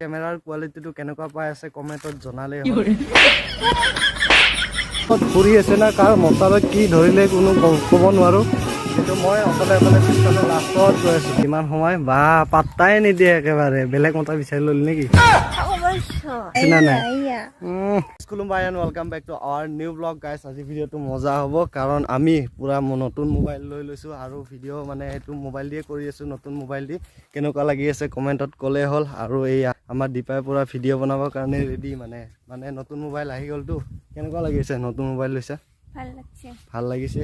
কেমেৰাৰ কোৱালিটিটো কেনেকুৱা পাই আছে কমেণ্টত জনালেই হ'ল। ক'ত ঘূৰি আছে না কাৰ মতালত কি ধৰিলে কোনো ক'ব নোৱাৰোঁ। কিন্তু মই অকলে অকলে পিছফালে লাষ্টত গৈ আছোঁ। কিমান সময়? বা পাত্তাই নিদিয়ে একেবাৰে। বেলেগ মতা বিচাৰি ল'লি নেকি? নাই কোনোবাই and welcome back to our new blog guys আজি ভিডিঅ'টো মজা হ'ব কাৰণ আমি পূৰা নতুন মোবাইল লৈ লৈছোঁ আৰু ভিডিঅ' মানে সেইটো মোবাইল দিয়ে কৰি আছোঁ নতুন মোবাইল দি। কেনেকুৱা লাগি আছে কমেণ্টত ক'লেই হ'ল আৰু এই আমাৰ দীপাই পূৰা ভিডিঅ' বনাবৰ কাৰণে ৰেডি মানে মানে নতুন মোবাইল আহি গ'লতো কেনেকুৱা লাগি আছে নতুন মোবাইল লৈছা? ভাল লাগছে। ভাল লাগিছে।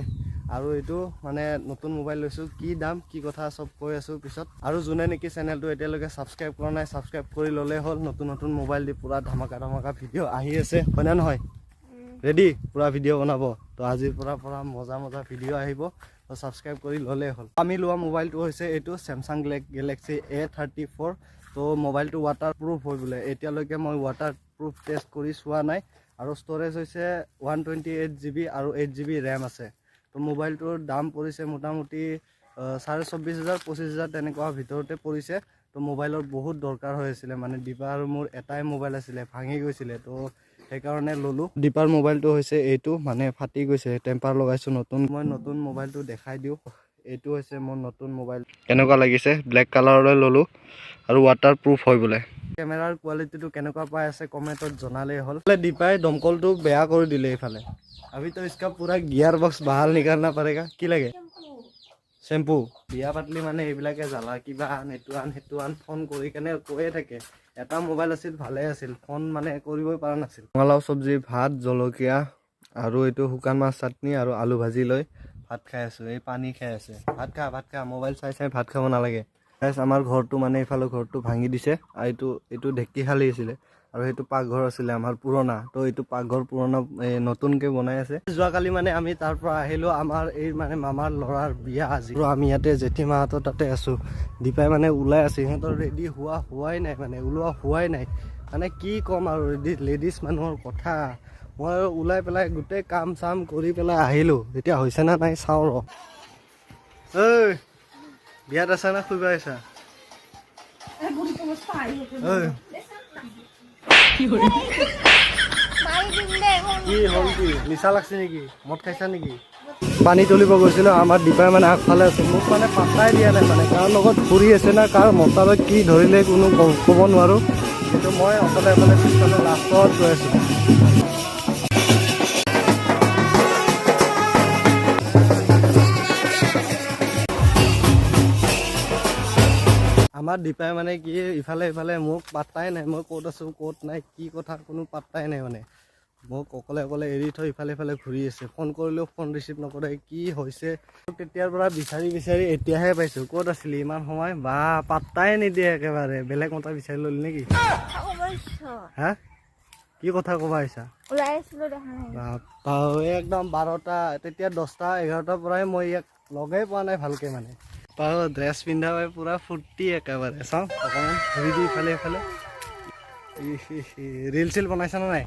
আৰু এইটো মানে নতুন মোবাইল লৈছোঁ। কি দাম কি কথা চব কৈ আছোঁ পিছত। আৰু যোনে নেকি চেনেলটো এতিয়ালৈকে ছাবস্ক্ৰাইব কৰা নাই ছাবস্ক্ৰাইব কৰি ল'লেই হ'ল। নতুন নতুন মোবাইল দি পূৰা ধামাকা ধামাকা ভিডিঅ' আহি আছে। হয়নে নহয়? ৰেডি পূৰা ভিডিঅ' বনাব। তো আজিৰ পৰা পূৰা মজা মজা ভিডিঅ' আহিব। তো ছাবস্ক্ৰাইব কৰি ল'লেই হ'ল। আমি লোৱা মোবাইলটো হৈছে এইটো Samsung Galaxy A thirty four তো মোবাইলটো ৱাটাৰ প্ৰুফ হয় বোলে। এতিয়ালৈকে মই ৱাটাৰ প্ৰুফ টেষ্ট কৰি চোৱা নাই। আৰু ষ্ট'ৰেজ হৈছে one twenty eight G B আৰু এইট জি বি ৰেম আছে। তো মোবাইলটোৰ দাম পৰিছে মোটামুটি চাৰে চৌব্বিছ হাজাৰ, পঁচিছ হাজাৰ তেনেকুৱা ভিতৰতে পৰিছে। তো মোবাইলৰ বহুত দৰকাৰ হৈ আছিলে মানে দীপা আৰু মোৰ এটাই মোবাইল আছিলে, ভাঙি গৈছিলে, তো সেইকাৰণে ল'লোঁ। দীপাৰ মোবাইলটো হৈছে এইটো মানে ফাটি গৈছে, টেম্পাৰ লগাইছোঁ নতুন। মই নতুন মোবাইলটো দেখাই দিওঁ, এইটো হৈছে মোৰ নতুন মোবাইল। কেনেকুৱা লাগিছে? ব্লেক কালাৰলৈ ল'লোঁ, আৰু ৱাটাৰ প্ৰুফ হয় বোলে। কেমেৰাৰ কোৱালিটিটো কেনেকুৱা পাই আছে কমেণ্টত জনালেই হ'ল। দীপাই দমকলটো বেয়া কৰি দিলে এইফালে। अभी तो इसका पूरा गियर बॉक्स बाहर निकालना पड़ेगा কি লাগে চেম্পু বিয়া পাতলি মানে এইবিলাকে জ্বালা কিবা আন এইটো আন সেইটো আন ফোন কৰি কেনে কৈয়ে থাকে এটা মোবাইল আছিল ভালে আছিল ফোন মানে কৰিবই পৰা নাছিল ৰঙালাও চব্জি ভাত জলকীয়া আৰু এইটো শুকান মাছ চাটনি আৰু আলু ভাজি লৈ ভাত খাই আছোঁ এই পানী খাই আছে ভাত খা ভাত খা মোবাইল চাই চাই ভাত খাব নালাগে গাইছ আমাৰ ঘৰটো মানে এইফালে ঘৰটো ভাঙি দিছে। আৰু এইটো এইটো ঢেঁকীশালি আছিলে। আৰু সেইটো পাকঘৰ আছিলে আমাৰ পুৰণা। তো এইটো পাকঘৰ পুৰণা নতুনকে বনাই আছে। যোৱাকালি মানে আমি তাৰ পৰা আহিলোঁ। আমাৰ এই মানে মামাৰ ল'ৰাৰ বিয়া আজি। আমি ইয়াতে জেঠীমাহঁতৰ তাতে আছোঁ। দীপাই মানে ওলাই আছে। সিহঁতৰ ৰেডি হোৱা হোৱাই নাই মানে। ওলোৱা হোৱাই নাই। মানে কি ক'ম আৰু লেডিজ মানুহৰ কথা। মই ওলাই পেলাই গোটেই কাম চাম কৰি পেলাই আহিলোঁ। এতিয়া হৈছে নে নাই চাওঁ ৰ। বিয়াত আছা নে দে এখন কি হ'ল কি? নিচা লাগছে নেকি? মদ খাইছা নেকি? পানী তুলিব গৈছিলোঁ আমাৰ দীপাই মানে আগফালে আছে। মোক মানে পাত্তাই দিয়া নাই মানে। কাৰ লগত ঘূৰি আছে না কাৰ মতালত কি ধৰিলে কোনো ক'ব নোৱাৰোঁ। কিন্তু মই অকলে অকলে পিছফালে লাষ্টত গৈ আছোঁ। আমাৰ দীপাই মানে কি ইফালে ইফালে মোক পাত্তাই নাই মই ক'ত আছোঁ ক'ত নাই কি কথা কোনো পাত্তাই নাই মানে। মোক অকলে অকলে এৰি থৈ ইফালে ইফালে ঘূৰি আছে। ফোন কৰিলেও ফোন ৰিচিভ নকৰে কি হৈছে? তেতিয়াৰ পৰা বিচাৰি বিচাৰি এতিয়াহে পাইছোঁ। ক'ত আছিলি? ইমান সময়? বা পাত্তাই নিদিয়ে একেবাৰে। বেলেগ মতা বিচাৰি ল'লি নেকি? হা? কি কথা ক'ব আহিছা? একদম বাৰটা তেতিয়া দহটা এঘাৰটাৰ পৰাই মই ইয়াক লগেই পোৱা নাই ভালকৈ মানে। পাৰ ড্ৰেছ পিন্ধা হয় পূৰা ফূৰ্তি একেবাৰে চাওঁ। অকণমান ঘূৰি দি ইফালে ইফালে ৰিল চিল বনাইছানে নাই?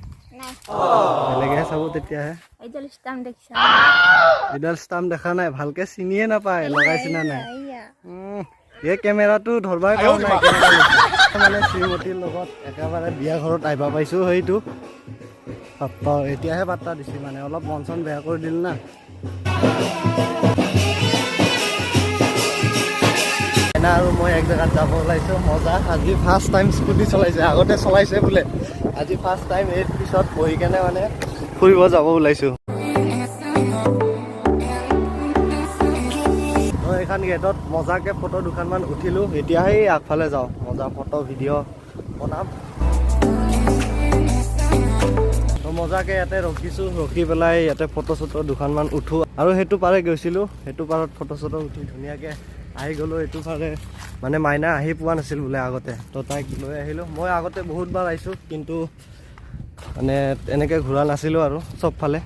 বেলেগেহে চাব তেতিয়াহে। এইডাল ষ্টাম্প দেখা নাই ভালকৈ চিনিয়ে নাপায় লগাইছি না নাই? এই কেমেৰাটো ধৰবাই পৰা নাই মানে শ্ৰীমতীৰ লগত একেবাৰে বিয়া ঘৰত আহিব পাইছোঁ সেইটো এতিয়াহে পাত্তা দিছে মানে অলপ মন চন বেয়া কৰি দিল না। এনা আৰু মই এক জেগাত যাব ওলাইছোঁ মজা। আজি ফাৰ্ষ্ট টাইম স্কুটি চলাইছে আগতে চলাইছে বোলে। আজি ফাৰ্ষ্ট টাইম এই পিছত বহি কেনে মানে ফুৰিব যাব ওলাইছোঁ। মই এইখন গেটত মজাকে ফটো দুখনমান উঠিলোঁ। এতিয়াহে আগফালে যাওঁ। মজা ফটো ভিডিঅ' বনাম। মজাকে ইয়াতে ৰখিছোঁ ৰখি পেলাই ইয়াতে ফটো চটো দুখনমান উঠোঁ। আৰু সেইটো পাৰে গৈছিলোঁ। সেইটো পাৰত ফটো চটো উঠি ধুনীয়াকৈ আহি গ'লোঁ এইটো ফালে। মানে মাইনা আহি পোৱা নাছিল বোলে আগতে। তো তাইক লৈ আহিলোঁ। মই আগতে বহুতবাৰ আহিছোঁ, কিন্তু মানে এনেকৈ ঘূৰা নাছিলোঁ আৰু চবফালে।